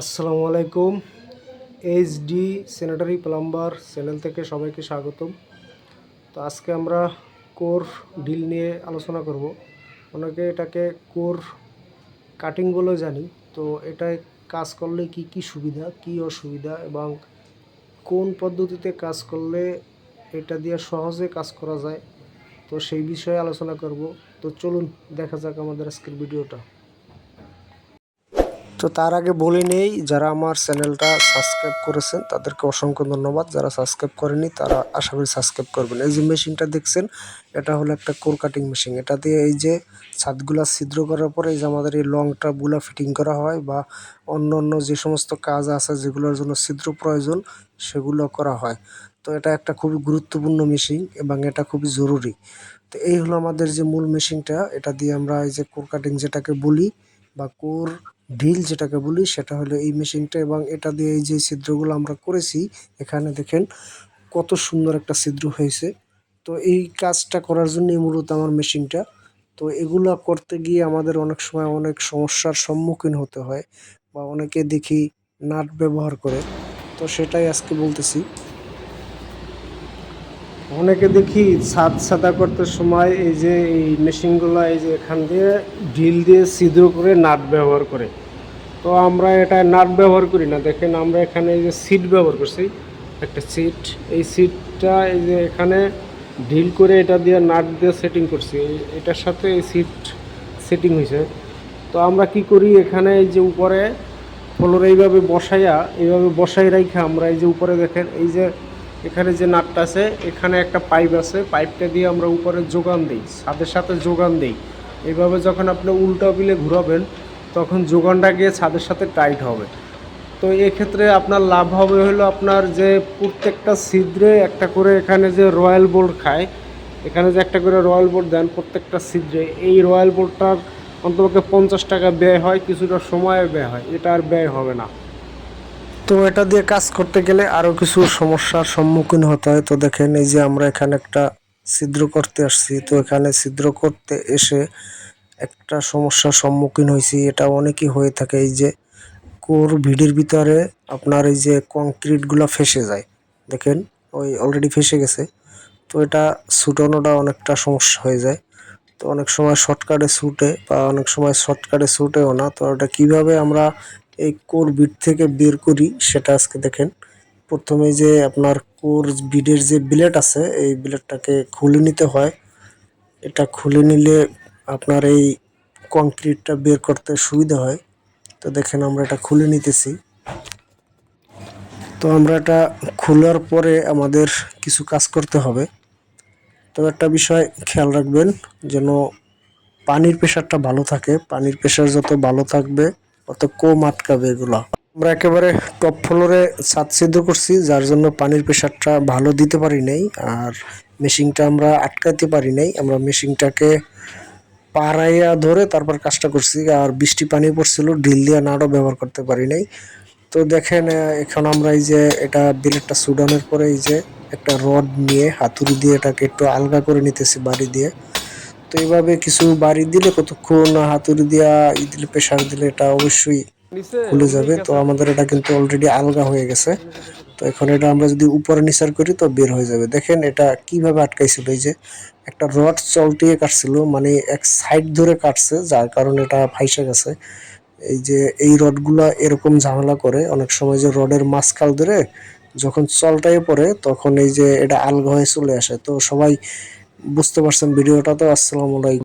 আসসালামু আলাইকুম। HD sanitary plumber channel থেকে সবাইকে স্বাগতম। তো আজকে আমরা কোর ডিল নিয়ে আলোচনা করব। অনেকে এটাকে কোর কাটিং বলেও জানি। তো এটায় কাজ করলে কি কি সুবিধা, কি অসুবিধা এবং কোন পদ্ধতিতে কাজ করলে এটা দিয়ে সহজে কাজ করা যায়, তো সেই বিষয়ে আলোচনা করব। তো চলুন, দেখা যাক আমাদের আজকের ভিডিওটা। তো তার আগে বলে নেই, যারা আমার চ্যানেলটা সাবস্ক্রাইব করেছেন, তাদেরকে অসংখ্য ধন্যবাদ। যারা সাবস্ক্রাইব করেনি তারা আশা করি সাবস্ক্রাইব করবেন। এই যে মেশিনটা দেখছেন, এটা হলো একটা কোর কাটিং মেশিন এটা দিয়ে এই যে ছাদগুলা ছিদ্র করার পরে এই যে আমাদের এই লং ট্রাপগুলো ফিটিং করা হয় বা অন্য অন্য যে সমস্ত কাজ আছে যেগুলোর জন্য ছিদ্র প্রয়োজন, সেগুলো করা হয়। তো এটা একটা খুবই গুরুত্বপূর্ণ মেশিন এবং এটা খুবই জরুরি। তো এই হলো আমাদের যে মূল মেশিনটা এটা দিয়ে আমরা এই যে কোর কাটিং যেটাকে বলি বা কোর ড্রিল যেটাকে বলি, সেটা হলো এই মেশিনটা এবং এটা দিয়ে এই যে ছিদ্রগুলো আমরা করেছি, এখানে দেখেন কত সুন্দর একটা ছিদ্র হয়েছে। তো এই কাজটা করার জন্যই মূলত আমার মেশিনটা। তো এগুলো করতে গিয়ে আমাদের অনেক সময় অনেক সমস্যার সম্মুখীন হতে হয় বা অনেকে দেখি নাট ব্যবহার করে। তো সেটাই আজকে বলতেছি। অনেকে দেখি ছাদ সাদা করতে সময় এই যে এই মেশিনগুলো এই যে এখান দিয়ে ড্রিল দিয়ে ছিদ্র করে নাট ব্যবহার করে। তো আমরা এটা নাট ব্যবহার করি না। দেখেন আমরা এখানে এই যে সিট ব্যবহার করছি, একটা সিট এই সিটটা এই যে এখানে ড্রিল করে এটা দিয়ে নাট দিয়ে সেটিং করছি। এটার সাথে এই সিট সেটিং হয়েছে। তো আমরা কি করি এখানে এই যে উপরে ফ্লোর এইভাবে বসাইয়া, এইভাবে বসাই রাখা আমরা এই যে উপরে দেখেন এই যে এখানে যে নাটটা আছে, এখানে একটা পাইপ আছে। পাইপটা দিয়ে আমরা উপরে যোগান দিই, ছাদের সাথে যোগান দিই। এভাবে যখন আপনি উল্টা বিলে ঘুরাবেন, তখন যোগানটা গিয়ে ছাদের সাথে টাইট হবে। তো এক্ষেত্রে আপনার লাভ হবে হলো আপনার যে প্রত্যেকটা ছিদ্রে একটা করে এখানে যে রয়্যাল বোর্ড খায়, এখানে যে একটা করে রয়্যাল বোর্ড দেন প্রত্যেকটা ছিদ্রে, এই রয়্যাল বোর্ডটার অন্তপক্ষে পঞ্চাশ টাকা ব্যয় হয়, কিছুটা সময় ব্যয় হয়। এটা আর ব্যয় হবে না। তো এটা দিয়ে কাজ করতে গেলে আরও কিছু সমস্যার সম্মুখীন হতে হয়। তো দেখেন, এই যে আমরা এখানে একটা ছিদ্র করতে আসছি। তো এখানে ছিদ্র করতে এসে একটা সমস্যার সম্মুখীন হয়েছি। এটা অনেকই হয়ে থাকে। এই যে কোর ভিডির ভিতরে আপনার এই যে কংক্রিটগুলো ফেসে যায়। দেখেন, ওই অলরেডি ফেসে গেছে। তো এটা ছুটানোটা অনেকটা সমস্যা হয়ে যায়। তো অনেক সময় শর্টকাটে ছুটে বা অনেক সময় শর্টকাটে ছুটেও না। তো এটা কীভাবে আমরা এই কোর বিট থেকে বের করি, সেটা আজকে দেখেন। প্রথমে যে আপনার কোর বিডের যে ব্লেড আছে, এই ব্লেডটাকে খুলে নিতে হয়। এটা খুলে নিলে আপনার এই কংক্রিটটা বের করতে সুবিধা হয়। তো দেখেন আমরা এটা খুলে নিতেছি। তো আমরা এটা খোলার পরে আমাদের কিছু কাজ করতে হবে। তো একটা বিষয় খেয়াল রাখবেন, যেন পানির প্রেশারটা ভালো থাকে। পানির প্রেশার যত ভালো থাকবে তত কম আটকাবে এগুলা। আমরা একেবারে টপ ফ্লোরে ছাদ সিদ্ধ করছি, যার জন্য পানির প্রেশারটা ভালো দিতে পারি নাই, আর মেশিনটা আমরা আটকাতে পারি নাই। আমরা মেশিনটাকে পাড়াইয়া ধরে তারপর কাজটা করছি, আর বৃষ্টি পানি পড়ছিল ঢিল দিয়ে নাড়ও ব্যবহার করতে পারি নাই। তো দেখেন এখন আমরা এই যে এটা বিলেটটা সুডানোর পরে এই যে একটা রড নিয়ে, হাতুড়ি দিয়ে এটাকে একটু আলগা করে নিতেছি বাড়ি দিয়ে। তো এইভাবে কিছু বাড়ি দিলে কতক্ষণ হাতুড়ি দিয়া ই দিলে প্রেশার দিলে এটা অবশ্যই খুলে যাবে। তো আমাদের এটা কিন্তু অলরেডি আলগা হয়ে গেছে। তো এখন এটা আমরা যদি উপরে নিচার করি তো বের হয়ে যাবে। দেখেন এটা কীভাবে আটকাইছিল এই যে একটা রড চলটিয়ে কাটছিল মানে এক সাইড ধরে কাটছে যার কারণে এটা ফাইসে গেছে। এই যে এই রডগুলা এরকম ঝামেলা করে অনেক সময় যে রডের মাঝখাল ধরে যখন চলটাই পড়ে তখন এই যে এটা আলগা হয়ে চলে আসে। তো সবাই বুঝতে পারছেন ভিডিওটা তো আসসালামু আলাইকুম।